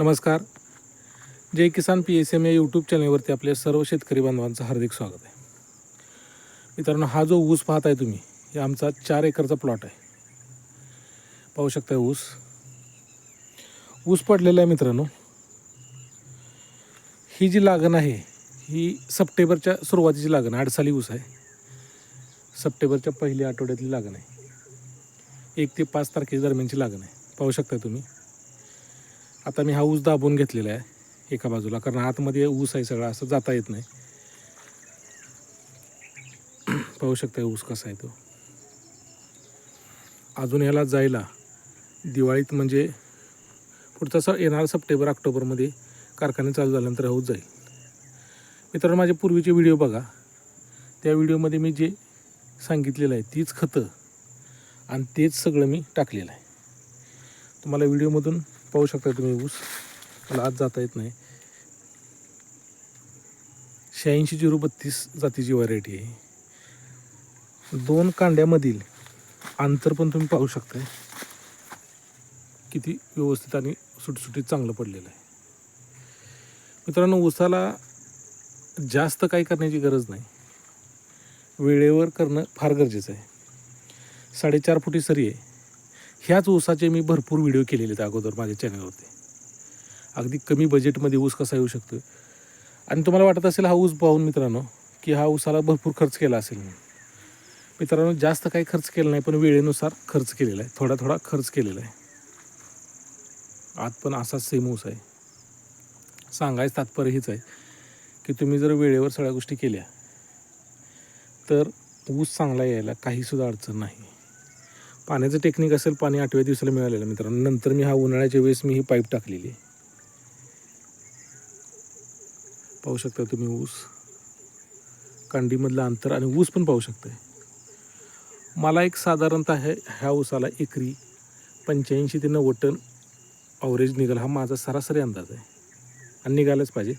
नमस्कार. Jai Kisan P S M या YouTube चॅनलवरती आपल्या सर्व शेतकरी बांधवांचं हार्दिक स्वागत आहे. मित्रांनो हा जो ऊस पाहत आहे तुम्ही हे आमचा चार एकरचा प्लॉट आहे. पाहू शकता ऊस. ऊस पडलेला आहे मित्रांनो. ही जी लागण आहे ही सप्टेंबरच्या सुरुवातीची लागण आहे आडसाली ऊस आहे. सप्टेंबरच्या पहिल्या आठवड्यातली लागण आहे. एक ते पाच तारखेच्या दरम्यानची लागण आहे. पाहू शकता तुम्ही. आता मी हा ऊस दाबून घेतलेला आहे एका बाजूला कारण आतमध्ये ऊस आहे सगळा असं जाता येत नाही. पाहू शकता ऊस कसा आहे तो. अजून ह्याला जायला दिवाळीत म्हणजे पुढचा स येणार सप्टेंबर ऑक्टोबरमध्ये कारखाने चालू झाल्यानंतर हा ऊस जाईल. मित्रांनो माझे पूर्वीचे व्हिडिओ बघा. त्या व्हिडिओमध्ये मी जे सांगितलेलं आहे तीच खतं आणि तेच सगळं मी टाकलेलं आहे. तुम्हाला व्हिडिओमधून पाहू शकता तुम्ही ऊस. मला आत जाता येत नाही. शहाऐंशी झिरो बत्तीस जातीची व्हरायटी आहे. दोन कांड्यामधील अंतर पण तुम्ही पाहू शकताय. किती व्यवस्थित आणि सुटसुटीत चांगलं पडलेलं आहे. मित्रांनो ऊसाला जास्त काही करण्याची गरज नाही. वेळेवर करणं फार गरजेचं आहे. साडेचार फुटी सरी आहे. ह्याच ऊसाचे मी भरपूर व्हिडिओ केलेले आहेत अगोदर माझ्या चॅनलवरती अगदी कमी बजेटमध्ये ऊस कसा येऊ शकतो आणि तुम्हाला वाटत असेल हा ऊस पाहून मित्रांनो की हा ऊसाला भरपूर खर्च केला असेल मी मित्रांनो जास्त काही खर्च केला नाही पण वेळेनुसार खर्च केलेला आहे. थोडा थोडा खर्च केलेला आहे. आत पण असाच सेम ऊस आहे. सांगायचं तात्पर्य हेच आहे की तुम्ही जर वेळेवर सगळ्या गोष्टी केल्या तर ऊस चांगला यायला काहीसुद्धा अडचण नाही. पाण्याचं टेक्निक असेल पाणी आठव्या दिवसाला मिळालेलं मित्रांनो. नंतर मी हा उन्हाळ्याच्या वेळेस मी ही पाईप टाकलेली आहे. पाहू शकता तुम्ही ऊस. कांडीमधलं अंतर आणि ऊस पण पाहू शकताय. मला एक साधारणतः ह्या ह्या ऊसाला एकरी पंच्याऐंशी ते नव्वद टन अवरेज निघाल. हा माझा सरासरी अंदाज आहे. आणि निघायलाच पाहिजे.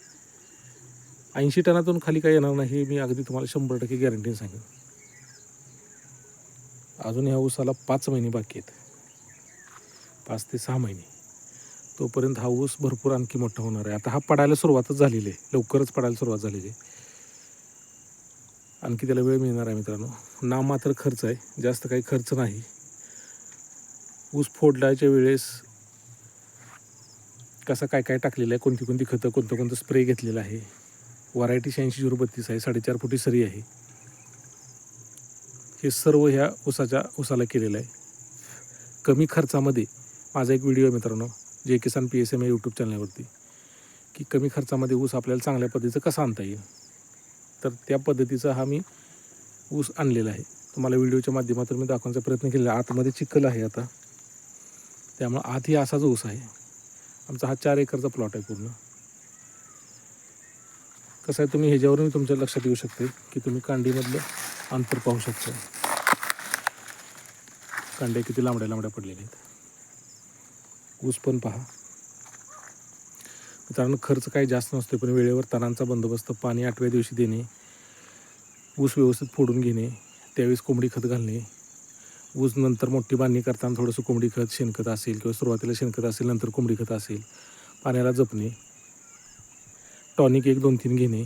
ऐंशी टनातून खाली काय येणार नाही हे मी अगदी तुम्हाला शंभर टक्के गॅरंटीने सांगेन. अजून ह्या ऊसाला पाच महिने बाकी आहेत. पाच ते सहा महिने. तोपर्यंत हा ऊस भरपूर आणखी मोठा होणार आहे. आता हा पडायला सुरुवातच झालेली आहे. लवकरच पडायला सुरुवात झालेली आहे. आणखी त्याला वेळ मिळणार आहे मित्रांनो. ना मात्र खर्च आहे. जास्त काही खर्च नाही. ऊस फोडल्याच्या वेळेस कसं काय काय टाकलेलं आहे कोणती कोणती खतं कोणतं कोणतं स्प्रे घेतलेलं आहे. व्हरायटी शहाऐंशी झिरो बत्तीस आहे. साडेचार फुटी सरी आहे. हे सर्व ह्या ऊसाच्या ऊसाला केलेलं आहे. कमी खर्चामध्ये माझा एक व्हिडिओ आहे मित्रांनो जे किसान पी एस एम या यूट्यूब चॅनलवरती की कमी खर्चामध्ये ऊस आपल्याला चांगल्या पद्धतीचं कसं आणता येईल? तर त्या पद्धतीचा हा मी ऊस आणलेला आहे. तुम्हाला व्हिडिओच्या माध्यमातून मी दाखवण्याचा प्रयत्न केलेला आतमध्ये चिखल आहे आता. त्यामुळं आतही असाच ऊस आहे. आमचा हा चार एकरचा प्लॉट आहे पूर्ण. कसं आहे तुम्ही ह्याच्यावरून तुमच्या लक्षात येऊ शकते की तुम्ही कांडीमधलं अंतर पाहू शकतो. कांड्या किती लांबड्या लांबड्या पडलेल्या आहेत. ऊस पण पहा. मित्रांनो खर्च काही जास्त नसतो पण वेळेवर तणांचा बंदोबस्त पाणी आठव्या दिवशी देणे ऊस व्यवस्थित फोडून घेणे त्यावेळेस कोंबडी खत घालणे ऊस नंतर मोठी बांधणी करताना थोडंसं कोंबडी खत शेणखत असेल किंवा सुरुवातीला शेणखत असेल नंतर कोंबडी खत असेल पाण्याला जपणे टॉनिक एक दोन तीन घेणे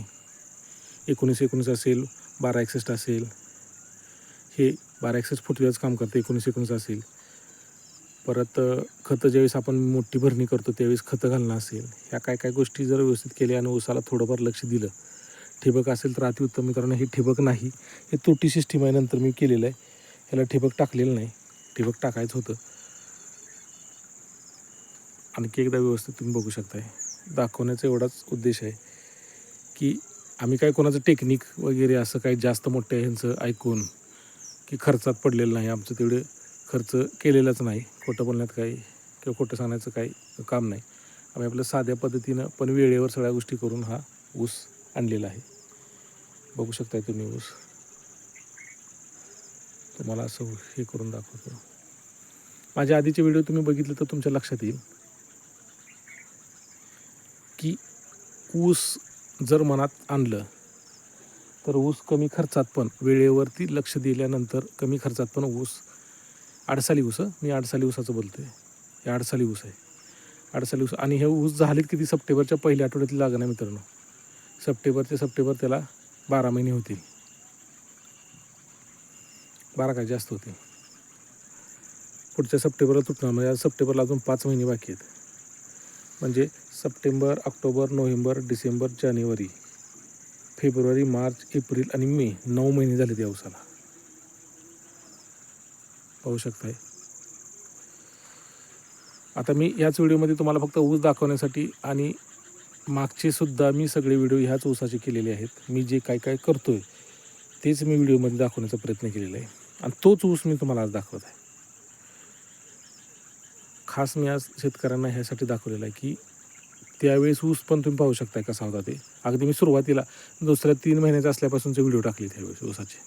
एकोणीस एकोणीस असेल बारा एकसष्ट असेल. हे बारा एकसष्ट फुटव्याचं काम करतं एकोणीस एकोणीस असेल. परत खतं ज्यावेळेस आपण मोठी भरणी करतो त्यावेळेस खतं घालणं असेल. ह्या काय काय गोष्टी जर व्यवस्थित केल्या आणि ऊसाला थोडंफार लक्ष दिलं ठिबक असेल तर अतिउत्तम मित्रांनो हे ठिबक नाही हे तुटी सिस्टीम आहे नंतर मी केलेलं आहे. ह्याला ठिबक टाकलेलं नाही. ठिबक टाकायचं होतं. आणखी एकदा व्यवस्थित तुम्ही बघू शकताय. दाखवण्याचा एवढाच उद्देश आहे की आम्ही काय कोणाचं टेक्निक वगैरे असं काही जास्त मोठं ह्यांचं ऐकून की खर्चात पडलेलं नाही आमचं तेवढे खर्च केलेलाच नाही. खोटं बोलण्यात काही किंवा खोटं सांगण्याचं काही काम नाही. आम्ही आपल्या साध्या पद्धतीनं पण वेळेवर सगळ्या गोष्टी करून हा ऊस आणलेला आहे. बघू शकताय तुम्ही ऊस. तुम्हाला असं हे करून दाखवतो. माझ्या आधीचे व्हिडिओ तुम्ही बघितले तर तुमच्या लक्षात येईल. की ऊस जर मनात आणलं तर ऊस कमी खर्चात पण वेळेवरती लक्ष दिल्यानंतर कमी खर्चात पण ऊस आडसाली ऊस मी आडसाली ऊसाचं बोलतो आहे हे आडसाली ऊस आहे. अडसाली ऊस आणि हे ऊस झालेत किती? सप्टेंबरच्या पहिल्या आठवड्यातील लागण आहे मित्रांनो. सप्टेंबर ते सप्टेंबर त्याला बारा महिने होतील. बारा काय जास्त होतील. पुढच्या सप्टेंबरला तुटणार म्हणजे आज सप्टेंबरला अजून पाच महिने बाकी आहेत. म्हणजे सप्टेंबर ऑक्टोबर नोव्हेंबर डिसेंबर जानेवारी फेब्रुवारी मार्च एप्रिल आणि मे नऊ महिने झाले त्या ऊसाला पाहू शकताय. आता मी याच व्हिडिओमध्ये तुम्हाला फक्त ऊस दाखवण्यासाठी आणि मागचे सुद्धा मी सगळे व्हिडिओ ह्याच ऊसाचे केलेले आहेत. मी जे काय काय करतोय तेच मी व्हिडिओमध्ये दाखवण्याचा प्रयत्न केलेला आहे. आणि तोच ऊस मी तुम्हाला आज दाखवत आहे. खास मी आज शेतकऱ्यांना ह्यासाठी दाखवलेला आहे की त्यावेळेस ऊस पण तुम्ही पाहू शकताय कसा होता ते. अगदी मी सुरुवातीला दुसऱ्या तीन महिन्याचा असल्यापासूनचे व्हिडिओ टाकले त्यावेळेस ऊसाचे.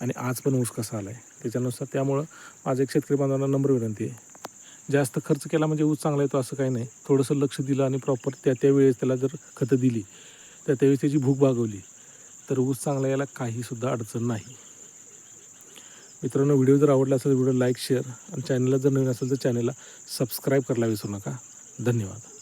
आणि आज पण ऊस कसा आला आहे त्याच्यानुसार त्यामुळं माझं एक शेतकरी बांधवांना नंबर विनंती आहे. जास्त खर्च केला म्हणजे ऊस चांगला येतो असं काही नाही. थोडंसं लक्ष दिलं आणि प्रॉपर त्या त्यावेळेस त्याला जर खतं दिली त्या त्यावेळेस त्याची भूक भागवली तर ऊस चांगला यायला काहीसुद्धा अडचण नाही. मित्रांनो व्हिडिओ जर आवडला असेल व्हिडिओ लाईक शेअर आणि चॅनलला जर नवीन असेल तर चॅनलला सबस्क्राईब करायला विसरू नका. धन्यवाद.